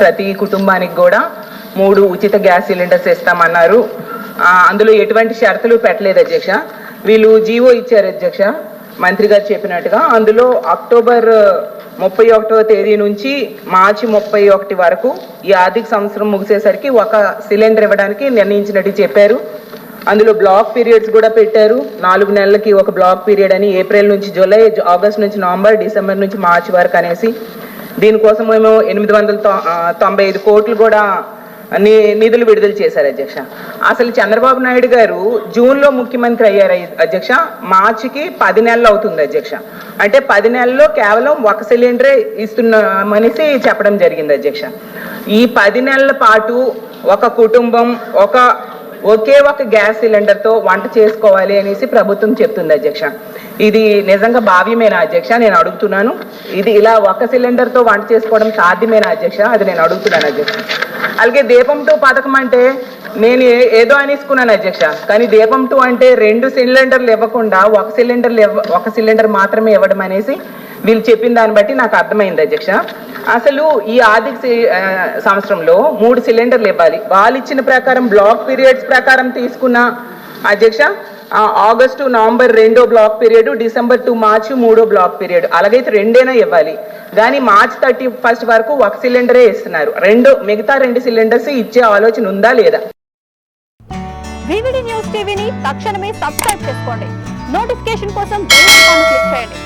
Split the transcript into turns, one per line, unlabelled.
ప్రతి కుటుంబానికి కూడా మూడు ఉచిత గ్యాస్ సిలిండర్స్ ఇస్తామన్నారు అందులో ఎటువంటి షరతులు పెట్టలేదు అధ్యక్ష. వీళ్ళు జీవో ఇచ్చారు అధ్యక్ష. మంత్రి గారు చెప్పినట్టుగా అందులో అక్టోబర్ ముప్పై ఒకటో తేదీ నుంచి మార్చి ముప్పై ఒకటి వరకు ఈ ఆర్థిక సంవత్సరం ముగిసేసరికి ఒక సిలిండర్ ఇవ్వడానికి నిర్ణయించినట్టు చెప్పారు. అందులో బ్లాక్ పీరియడ్స్ కూడా పెట్టారు. నాలుగు నెలలకి ఒక బ్లాక్ పీరియడ్ అని ఏప్రిల్ నుంచి జూలై ఆగస్ట్ నుంచి నవంబర్ డిసెంబర్ నుంచి మార్చి వరకు అనేసి దీనికోసం మేము ఎనిమిది వందల తొంభై ఐదు కోట్లు కూడా ని- నిధులు విడుదల చేశారు అధ్యక్ష. అసలు చంద్రబాబు నాయుడు గారు జూన్లో ముఖ్యమంత్రి అయ్యారు అధ్యక్ష. మార్చికి పది నెలలు అవుతుంది అధ్యక్ష. అంటే పది నెలల్లో కేవలం ఒక సిలిండరే ఇస్తున్నామనేసి చెప్పడం జరిగింది అధ్యక్ష. ఈ పది నెలల పాటు ఒక కుటుంబం ఒక ఒకే ఒక గ్యాస్ సిలిండర్తో వంట చేసుకోవాలి అనేసి ప్రభుత్వం చెప్తుంది అధ్యక్ష. ఇది నిజంగా భావ్యమేనా అధ్యక్ష? నేను అడుగుతున్నాను. ఇది ఇలా ఒక సిలిండర్తో వంట చేసుకోవడం సాధ్యమేనా అధ్యక్ష? అది నేను అడుగుతున్నాను అధ్యక్ష. అలాగే దీపం టూ పథకం అంటే నేను ఏదో అనేసుకున్నాను అధ్యక్ష. కానీ దీపం టూ అంటే రెండు సిలిండర్లు ఇవ్వకుండా ఒక సిలిండర్ ఒక సిలిండర్ మాత్రమే ఇవ్వడం అనేసి వీళ్ళు చెప్పిన దాన్ని బట్టి నాకు అర్థమైంది అధ్యక్ష. అసలు ఈ ఆర్థిక సంవత్సరంలో మూడు సిలిండర్లు ఇవ్వాలి. వాళ్ళు ఇచ్చిన ప్రకారం బ్లాక్ పీరియడ్స్ ప్రకారం తీసుకున్న అధ్యక్ష ఆగస్టు నవంబర్ రెండో block period December to March మూడో బ్లాక్ పీరియడ్. అలాగైతే రెండైనా ఇవ్వాలి. కానీ మార్చ్ థర్టీ ఫస్ట్ వరకు ఒక సిలిండరే ఇస్తున్నారు. రెండు మిగతా రెండు సిలిండర్స్ ఇచ్చే ఆలోచన ఉందా లేదా?
న్యూస్ టీవీని తక్షణమే సబ్స్క్రైబ్ చేసుకోండి. నోటిఫికేషన్ కోసం క్లిక్ చేయండి.